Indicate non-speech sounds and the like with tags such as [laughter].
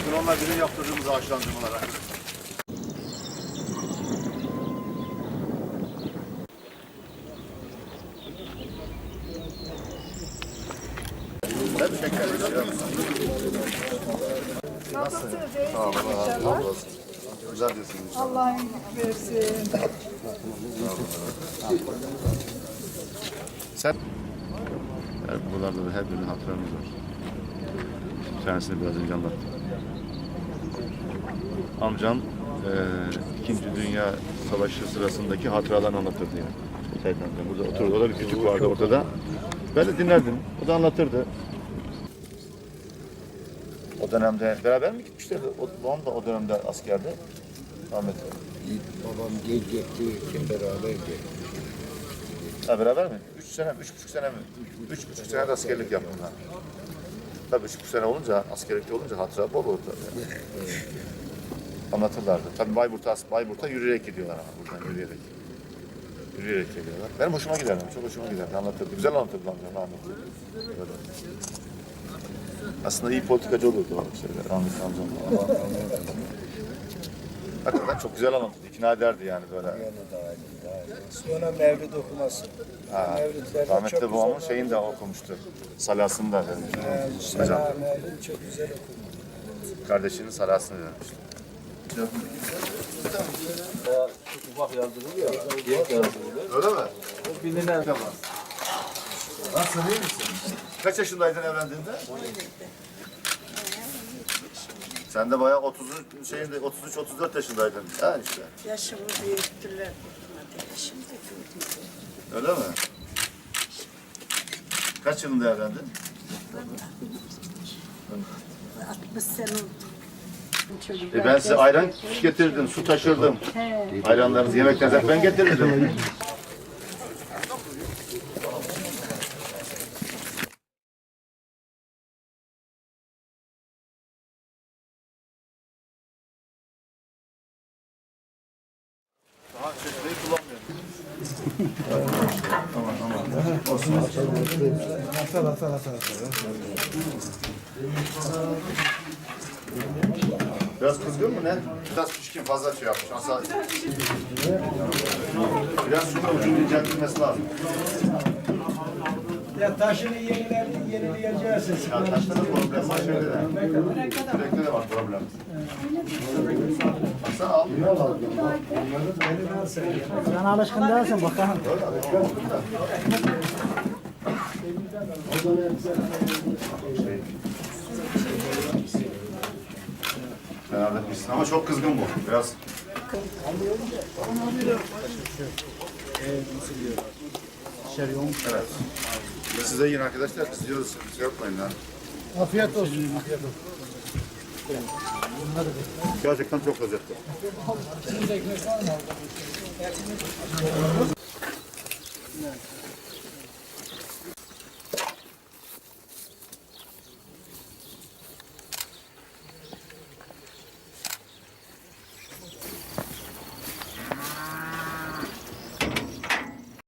Bakın onlar bizim yaptırdığımız ağaçlandırmalar. Ben şeker Nasılsınız? İyisiniz inşallah. Güzel diyorsunuz. Allah'ın versin. Sen? Yani buralarda da her birinin hatıramız var. Bir tanesini biraz önce anlattım. Amcam eee İkinci Dünya Savaşı sırasındaki hatıralarını anlatırdı yani. Seyit amcam burada oturdu. O da bir küçük vardı ortada. Ben de dinlerdim. O da anlatırdı. O dönemde beraber mi gitmişlerdi? O, babam da o dönemde askerde. Rahmetli. Babam gel gittiği için beraber geldik. Ha beraber mi? Üç sene? Üç buçuk sene mi? Üç buçuk sene de askerlik yaptım ben. Tabii üç sene olunca, askerlikte olunca hatıra bol olur tabii. Anlatırlardı. Tabii Bayburt'a, Bayburt'a yürüyerek gidiyorlar ama buradan yürüyerek. Yürüyerek geliyorlar. Benim hoşuma giderdi, çok hoşuma giderdi. Anlatırdı. Güzel anlatırdı amcam rahmetli. Böyle. Aslında iyi politikacı olurdu o şeyler, rahmetli amcam. Hakikaten çok güzel anlatırdı. İkna ederdi yani böyle. Yani daha iyi, daha iyi. Sonra Mevlid okuması. Ha, rahmetli çok babamın güzel şeyini de okumuştu. Salasını da vermiş. Ee, Hocam. Mevlid çok güzel okundu. Kardeşinin salasını vermişti. Ufak yazdırılıyor. Diyek yazdırılıyor. Öyle mi? O bilinen Tamam. Nasılsın iyi misin? Kaç yaşındaydın evlendiğinde? Sen de bayağı 30 şeyinde 33 34 yaşındaydın. Ha işte. Yaşımı büyüttüler. Şimdi gördüm. Öyle mi? Kaç yılında evlendin? 60 sene oldu. Çocuklar E ben size ayran getirdim, su taşırdım. Ayranlarınızı, yemeklerinizi hep ben getirdim. [laughs] Daha çeşmeyi kullanmıyorum. Biraz kızgın mı ne? Biraz pişkin fazla şey yapmış. Asa... Biraz şunun ucunu inceltilmesi lazım. Ya taşını yeniler, yenileyeceğiz. Ya taşta da problem var şeyde de. Kürekte de var problem. Baksana al. Sen alışkın değilsin bakalım. Fena değilsin ama çok kızgın bu. Biraz. Evet. Size yiyin arkadaşlar. Biz diyoruz. Şey yapmayın lan. Afiyet olsun. Gerçekten çok lezzetli.